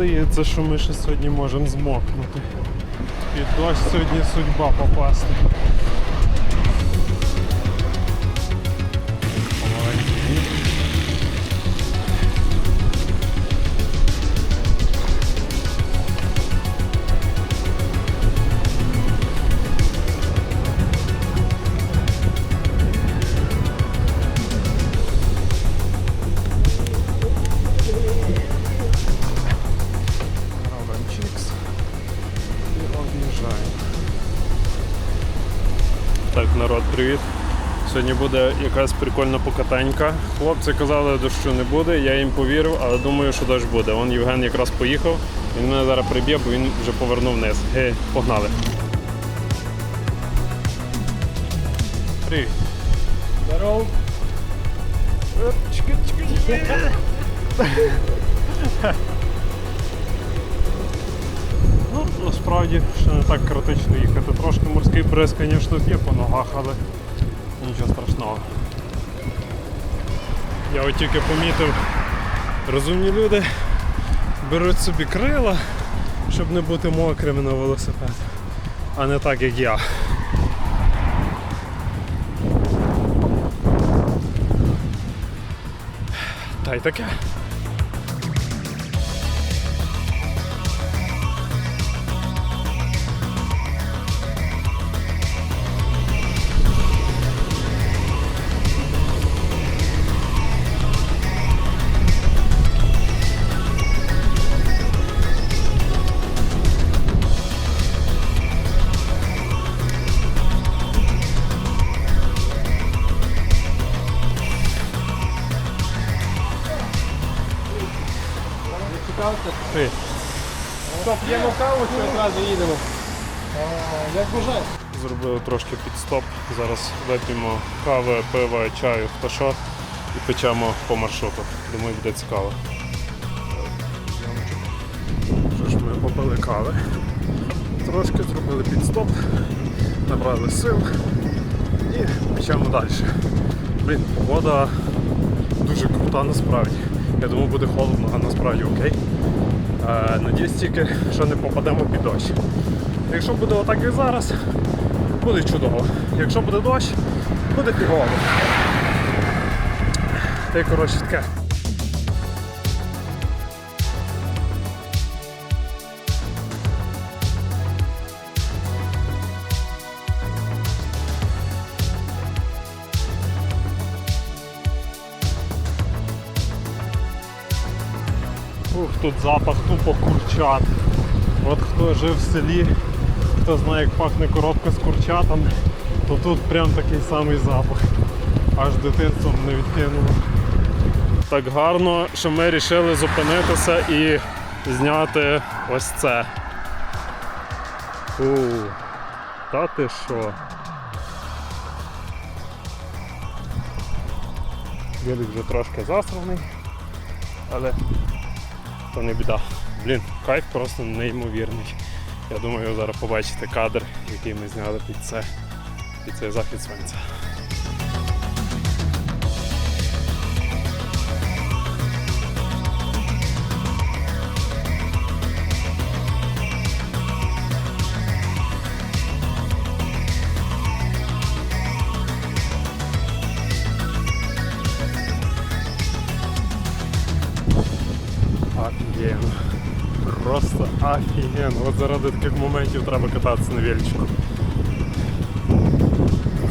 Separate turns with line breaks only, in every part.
здається, що ми ще сьогодні можемо змокнути. Під дощ сьогодні судьба попасти. Сьогодні буде якась прикольна покатанька. Хлопці казали, дощу не буде, я їм повірив, але думаю, що дощ буде. Вон Євген якраз поїхав, він мене зараз приб'є, бо він вже повернув вниз. Гей, погнали. Привіт. Здоров. Чекай, чекай, чекай. Ну, насправді ще не так критично їхати. Трошки морський бриз, звісно, б'є по ногах, але нічого страшного. Я от тільки помітив, розумні люди беруть собі крила, щоб не бути мокрими на велосипед, а не так, як я. Та й таке. Трошки підстоп. Зараз вип'ємо кави, пива, чаю, хто що, і печемо по маршруту. Думаю, буде цікаво. Що ж ми попили кави. Трошки зробили підстоп, набрали сил і печемо далі. Блін, погода дуже крута насправді. Я думав буде холодно, а насправді окей. Е, надіюсь тільки, що не попадемо під дощ. Якщо буде отак як зараз, буде чудово. Якщо буде дощ, буде фігово. Та й коротше таке. Ух, тут запах тупо курчат. От хто жив в селі, хто знає, як пахне коробка з курчатами, то тут прям такий самий запах. Аж дитинством не відкинуло. Так гарно, що ми вирішили зупинитися і зняти ось це. Фу, та ти що? Велик вже трошки засраний, але то не біда. Блін, кайф просто неймовірний. Я думаю, ви зараз побачите кадр, який ми зняли під це, під цей захід сонця. Офігенно. От заради таких моментів треба кататися на величку.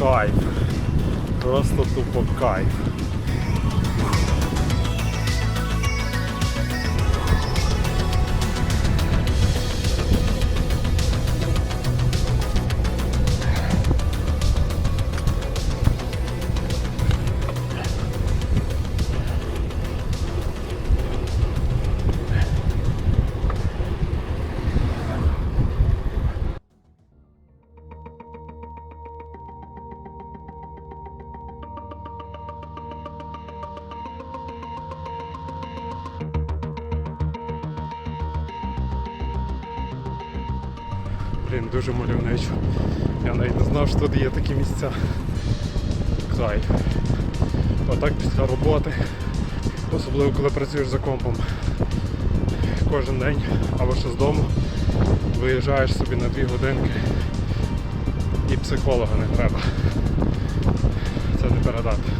Кайф. Просто тупо кайф. Дуже мальовничо. Я навіть не знав, що тут є такі місця. Кайф. Отак після роботи. Особливо коли працюєш за компом. кожен день або що з дому, виїжджаєш собі на дві годинки і психолога не треба. Це не передати.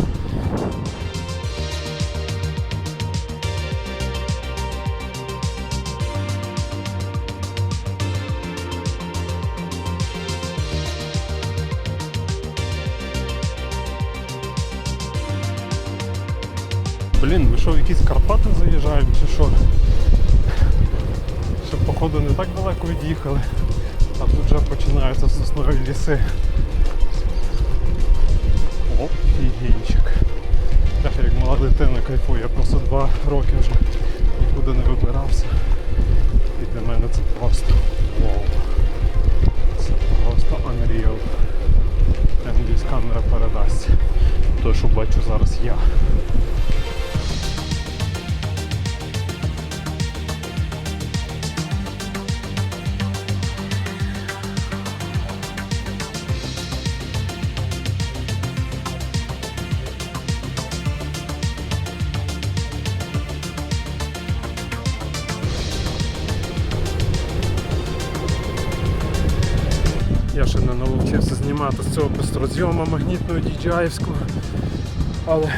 Блін, ми що в якісь Карпати заїжджаємо чи що? Ще походу не так далеко від'їхали, а тут вже починаються соснові ліси. О, і гінчик. Теж як мала дитина кайфує, я просто два роки вже нікуди не вибирався. І для мене це просто вау. Це просто unreal. Надіюсь, камера передасть. То, що бачу зараз. Я цього бистрозйома магнітного діджаївського, але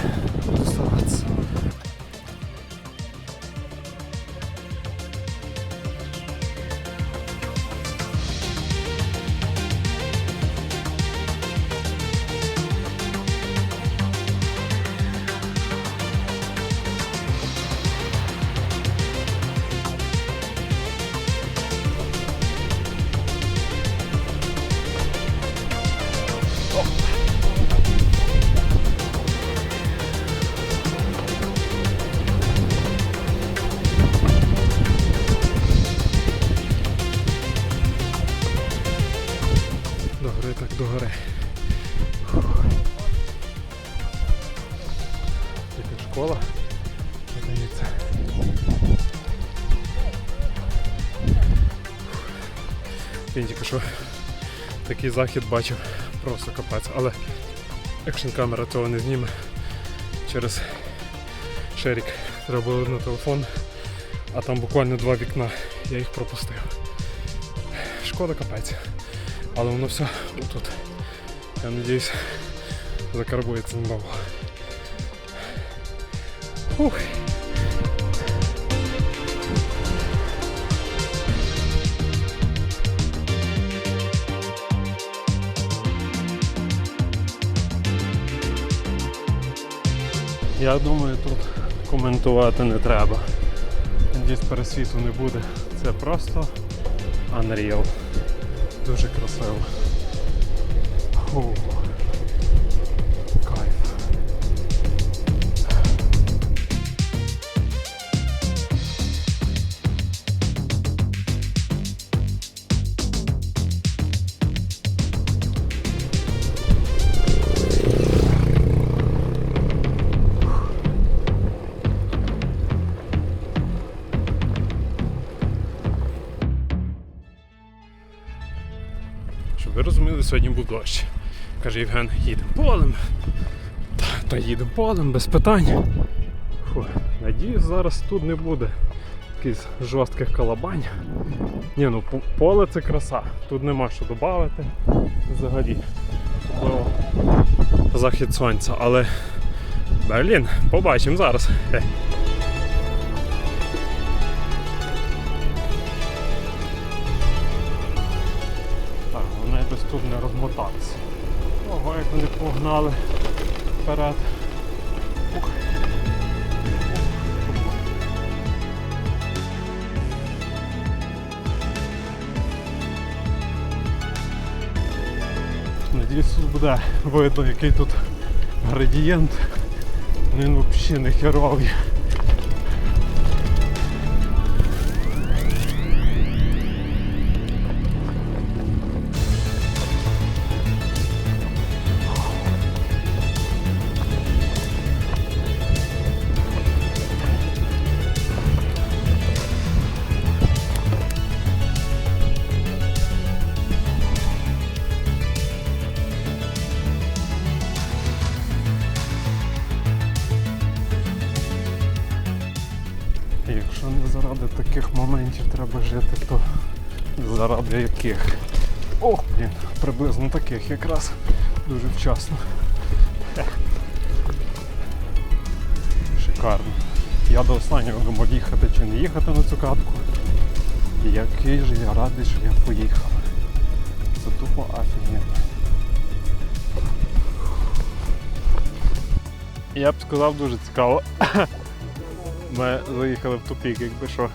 що такий захід бачив, просто капець. Але екшн камера цього не зніме. Через шерік треба було на телефон, а там буквально два вікна. Я їх пропустив. Шкода капець. Але воно все тут. Я надіюсь, закарбується надовго. Ух. Я думаю, тут коментувати не треба. Надіюсь, пересвіту не буде. Це просто unreal. Дуже красиво. Фу. Був дощ. Каже Євген, їдемо полем. Та, та їдемо полем, без питань. Фу, надіюсь, зараз тут не буде якихось жорстких колобань. Ні, ну поле це краса. Тут нема що додати взагалі. Особливо захід сонця, але Блін, побачимо зараз. Розмотатися. Ого, як вони погнали вперед. Надіюсь, тут буде видно, який тут градієнт. Він взагалі не херовий. Заради яких? Ох, блін, приблизно таких якраз дуже вчасно. Шикарно. Я до останнього думав їхати чи не їхати на цю катку. І який же я радий, що я поїхав. Це тупо офігенно. Я б сказав дуже цікаво. Ми заїхали в тупік, якби що.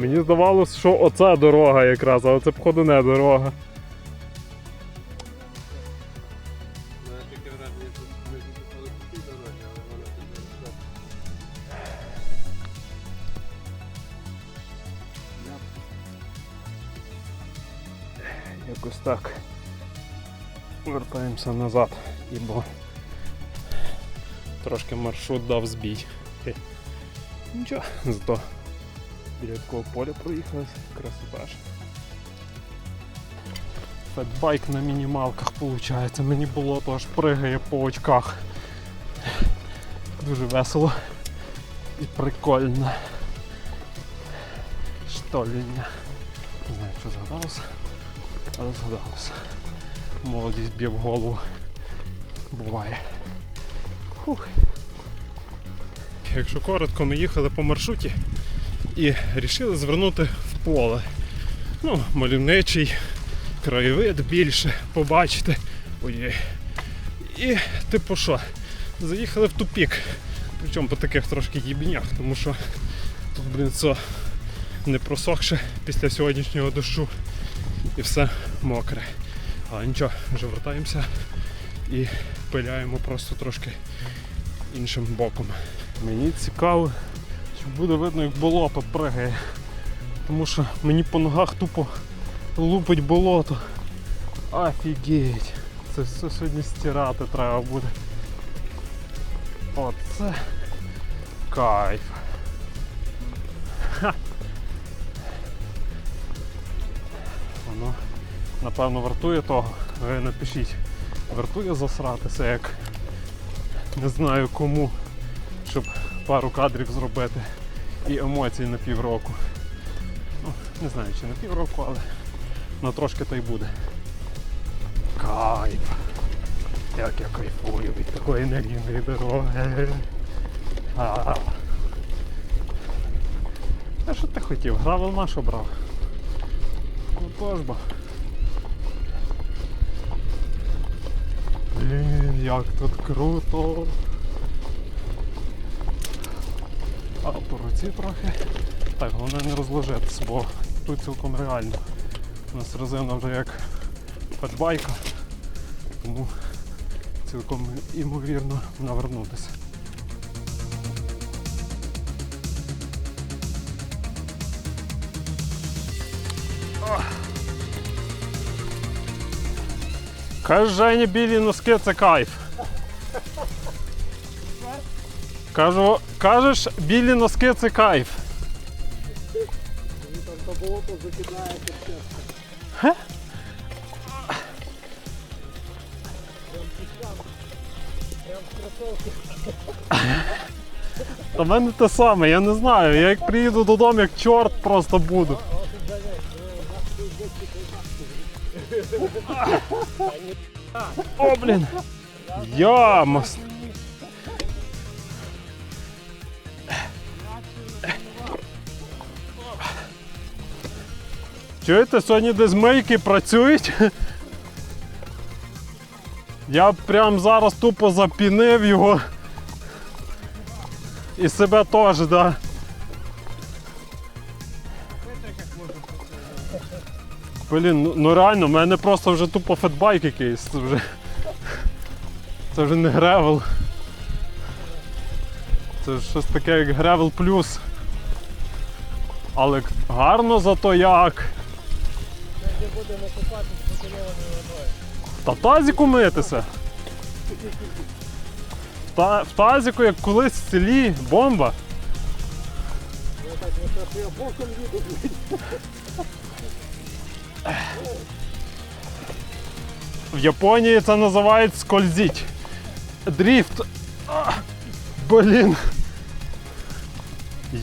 Мені здавалося, що оця дорога якраз, але це походу не дорога. Якось так. Вертаємося назад, ібо трошки маршрут дав збій. Нічого, зато біля такого поля проїхали, красота ж. Фетбайк на мінімалках виходить. Мені було то аж пригає по очках. Дуже весело і прикольно. Штоління. Не знаю, що згадалося, але згадалося. Молодість б'є в голову. Буває. Фух. Якщо коротко, ми їхали по маршруті і вирішили звернути в поле. Ну, мальовничий краєвид більше побачити. Ой. І типу що, заїхали в тупік. Причому по таких трошки їбінях, тому що тут, блін, все не просохше після сьогоднішнього дощу і все мокре. Але нічого, вже вертаємося і пиляємо просто трошки іншим боком. Мені цікаво, буде видно, як болото пригає. Тому що мені по ногах тупо лупить болото. Офігеть! Це все сьогодні стирати треба буде. Оце кайф. Ха. Воно напевно вартує того. Ви напишіть, вартує засратися як не знаю кому, щоб пару кадрів зробити і емоцій на півроку. Ну, не знаю чи на півроку, але на трошки то й буде. Кайф! Як я кайфую від такої нерівної дороги. А, що ти хотів? Гравел наш обрав. Ну тож бо. Блін, як тут круто. А по руці трохи. Так, головне не розложитися, бо тут цілком реально. У нас резина вже як фетбайка, тому цілком імовірно навернутися. Каже білі носки це кайф. Кажу, кажеш, білі носки це кайф. В мене те саме, я не знаю. Я як приїду додому, як чорт просто буду. О, блін. Ямос. Чуєте, сьогодні десь мийки працюють? Я прям зараз тупо запінив його. І себе теж, да. Блін, ну, ну реально, в мене просто вже тупо фетбайк якийсь. Це вже. Це вже не гревел. Це ж щось таке як гревел плюс. Але гарно зато як. Та в тазіку митися. В, та, в тазіку, як колись в селі, бомба. В Японії це називають скользіть. Дріфт. А, Блін.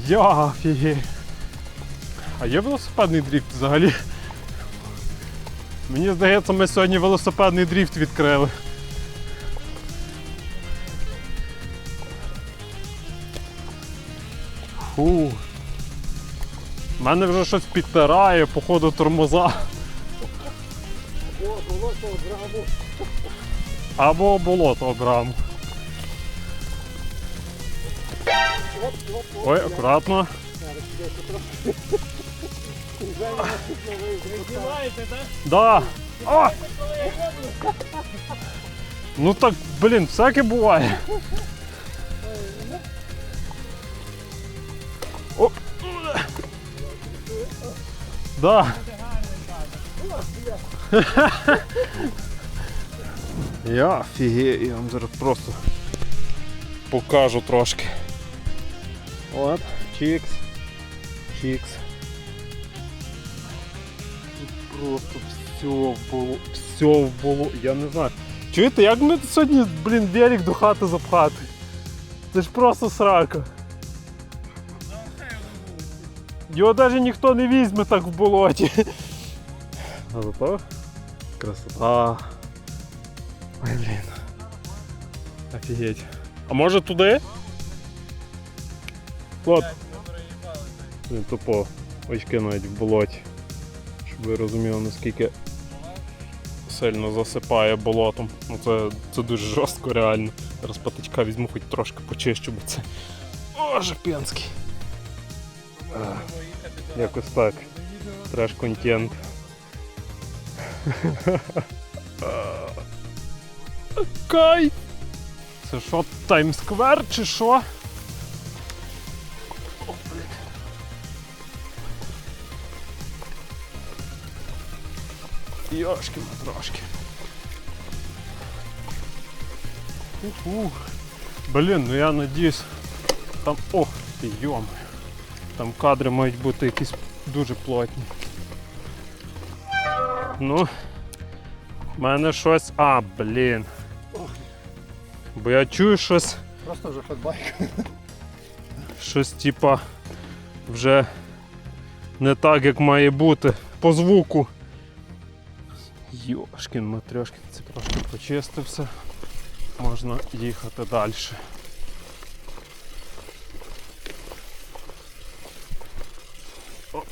Я офігеть. А є велосипедний дріфт взагалі? Мені здається, ми сьогодні велосипедний дріфт відкрили. Фу. Мене вже щось підтирає, походу тормоза. Або болото обрам. Ой, акуратно. Да. О! Ну так, блін, всяке буває. О! Да. Я офігею, я вам зараз просто покажу трошки. От, чікс, чікс. Тут просто все було, все було, я не знаю. Чуєте, як ми сьогодні, блін, велик до хати запхати? Це ж просто срака. Його навіть ніхто не візьме так в болоті. А зато красота. Ой, блін. Офігеть. А може туди? От. Він тупо очки навіть в болоті. Ви розуміли, наскільки сильно засипає болотом. Ну це, це дуже жорстко реально. Зараз патичка візьму хоч трошки почищу, бо це. О, Жапенський. Якось так. Треш контент. Кай! Це що, Таймсквер чи що? Йошки трошки. Уху. Блін, ну я надіюсь. Там. Ох йом. Там кадри мають бути якісь дуже плотні. Ну. В мене щось. А, блін. Бо я чую щось.
Просто вже фетбайк.
Щось типа вже не так, як має бути. По звуку. Йошкін матрьошкін, це трошки почистився. Можна їхати далі. Оп.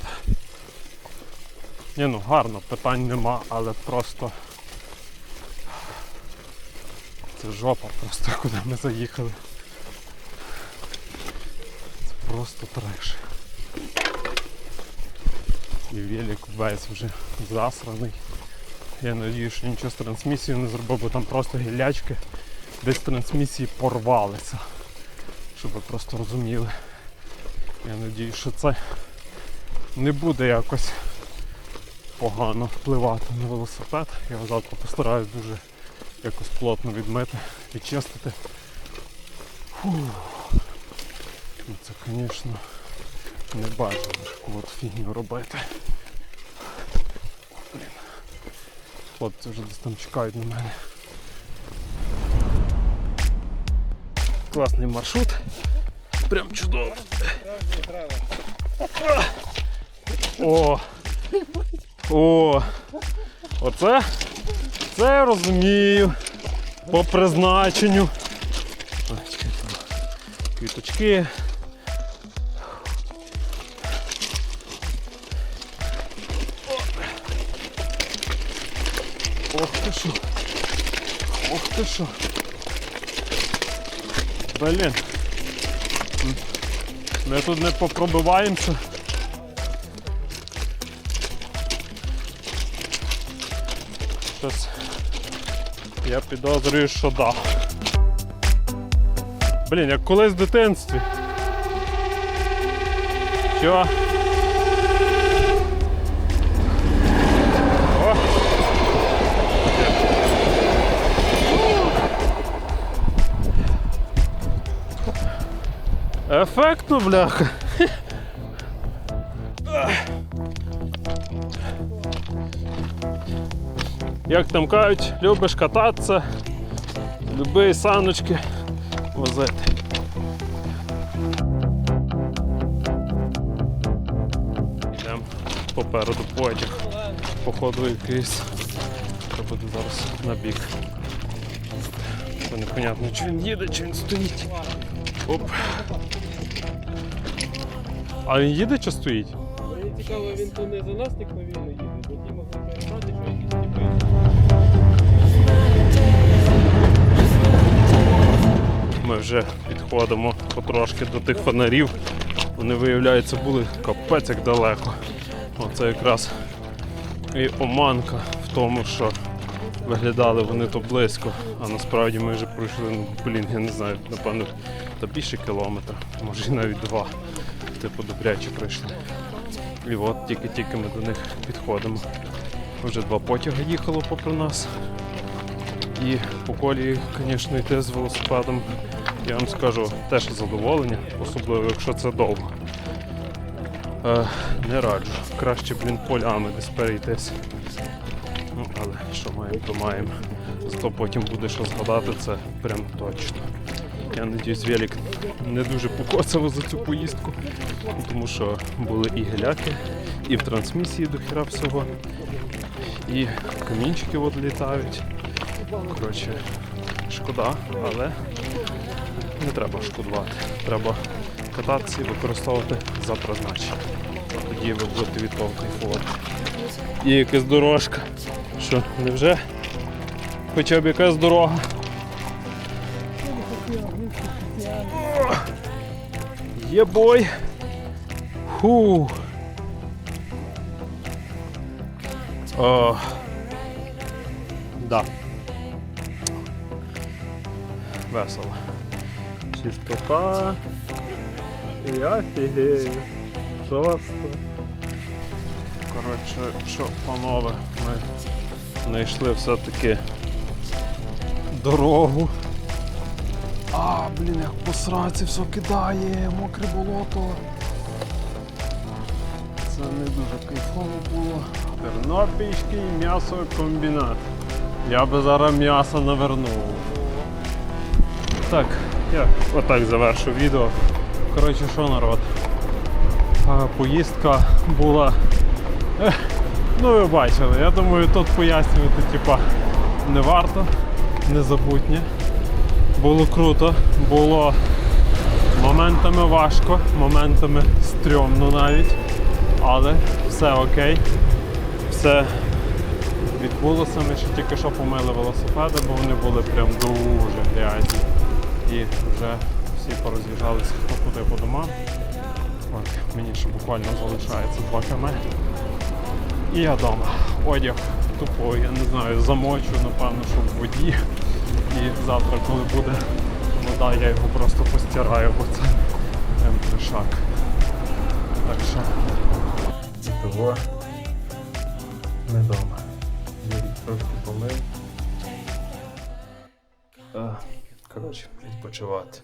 Ні, ну гарно, питань нема, але просто. Це жопа просто, куди ми заїхали. Це просто треш. І велик весь вже засраний. Я надію, що нічого з трансмісією не зробив, бо там просто гілячки десь трансмісії порвалися. Щоб ви просто розуміли. Я надію, що це не буде якось погано впливати на велосипед. Я завтра постараюсь дуже якось плотно відмити, відчистити. Фух. Ну, Це, звісно, не бажано таку от фігню робити. Блін. Хлопці вже десь там чекають на мене. Класний маршрут. Прям чудово. О! О! Оце? Це я розумію. По призначенню. Квіточки. Ти що. Ох ти що. Блін. Ми тут не попробиваємося. Щось. Я підозрюю, що да. Блін, як колись в дитинстві. Що? Ефектно, бляха. Як там кажуть, любиш кататися, люби саночки возити. Йдемо попереду потяг. Походу якийсь. Треба буде зараз на бік. Непонятно, чи він їде, чи він стоїть. Оп. А він їде чи стоїть?
Мені цікаво, він то не за нас так повільно їде, бо ті могли перестати, що якісь типи.
Ми вже підходимо потрошки до тих фонарів. Вони, виявляється, були капець як далеко. Оце якраз і оманка в тому, що виглядали вони то близько, а насправді ми вже пройшли, ну, блін, я не знаю, напевно, та більше кілометра, може і навіть два. Типу добряче пройшли. І от тільки-тільки ми до них підходимо. Вже два потяги їхало попри нас. І по колії, звісно, йти з велосипедом, я вам скажу, теж задоволення, особливо якщо це довго. Е, не раджу. Краще, блін, полями десь перейтись. Ну, але що маємо, то маємо. Зато потім буде що згадати, це прям точно. Я надіюсь, велик не дуже покоцав за цю поїздку, тому що були і геляки, і в трансмісії до хіра всього, і камінчики от літають. Коротше, шкода, але не треба шкодувати. Треба кататися і використовувати за призначенням. Тоді ви будете від того кайфувати. Є якась дорожка. Що, невже? Хоча б якась дорога. Є бой. Фу. О. Да. Весело. Чистота. Я фігею. Жорстко. Коротше, що, панове, ми знайшли все-таки дорогу. А, блін, як по сраці все кидає, мокре болото. Це не дуже кайфово було. Тернопільський м'ясокомбінат. Я би зараз м'ясо навернув. Так, я отак завершу відео. Коротше, що народ? Поїздка була. Ну ви бачили, я думаю, тут пояснювати типа не варто, незабутнє. Було круто, було моментами важко, моментами стрьомно навіть, але все окей. Все відбулося. Ми ще тільки що помили велосипеди, бо вони були прям дуже грязні. І вже всі пороз'їжджалися хто куди по домам. От, мені ще буквально залишається 2 км. І я вдома. Одяг тупо, я не знаю, замочу, напевно, що в воді. І завтра, коли буде вода, я його просто постираю, бо це МТ-шак. Так що того не вдома. Я трошки помив. Е, Коротше, відпочивати.